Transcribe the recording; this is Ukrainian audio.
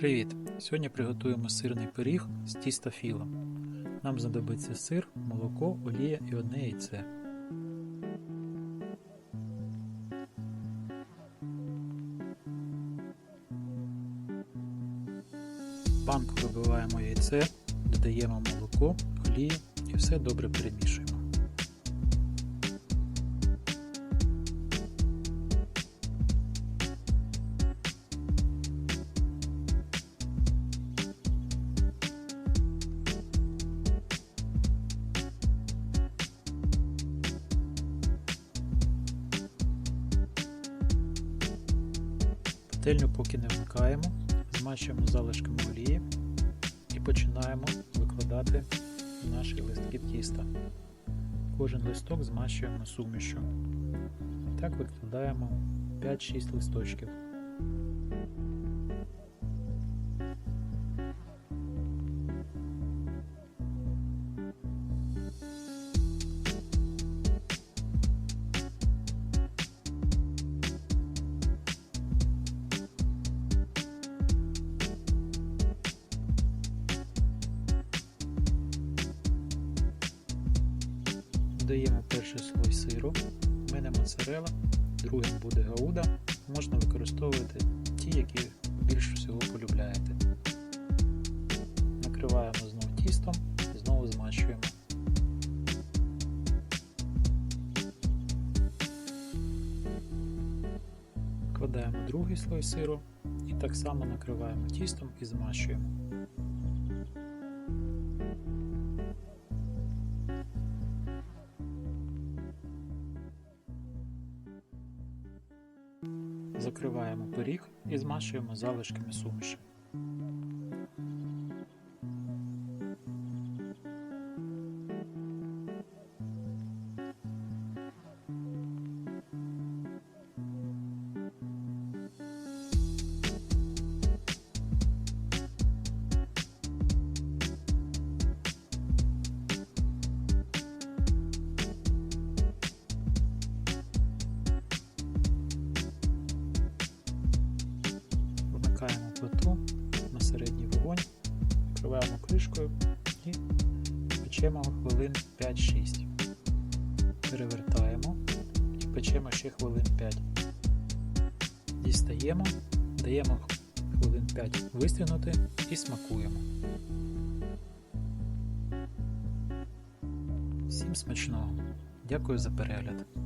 Привіт! Сьогодні приготуємо сирний пиріг з тіста філо. Нам знадобиться сир, молоко, олія і одне яйце. В банку вибиваємо яйце, додаємо молоко, олію і все добре перемішуємо. Пательню поки не вмикаємо, змащуємо залишками олії і починаємо викладати наші листки тіста. Кожен листок змащуємо сумішю. Так викладаємо 5-6 листочків. Додаємо перший слой сиру, у мене моцарела, другим буде гауда. Можна використовувати ті, які більш всього полюбляєте. Накриваємо знову тістом, і знову змащуємо. Вкладаємо другий слой сиру і так само накриваємо тістом і змащуємо. Закриваємо пиріг і змащуємо залишками суміші. Плиту на середній вогонь, накриваємо кришкою і печемо хвилин 5-6. Перевертаємо і печемо ще хвилин 5. Дістаємо, даємо хвилин 5 вистрінути і смакуємо. Всім смачного! Дякую за перегляд!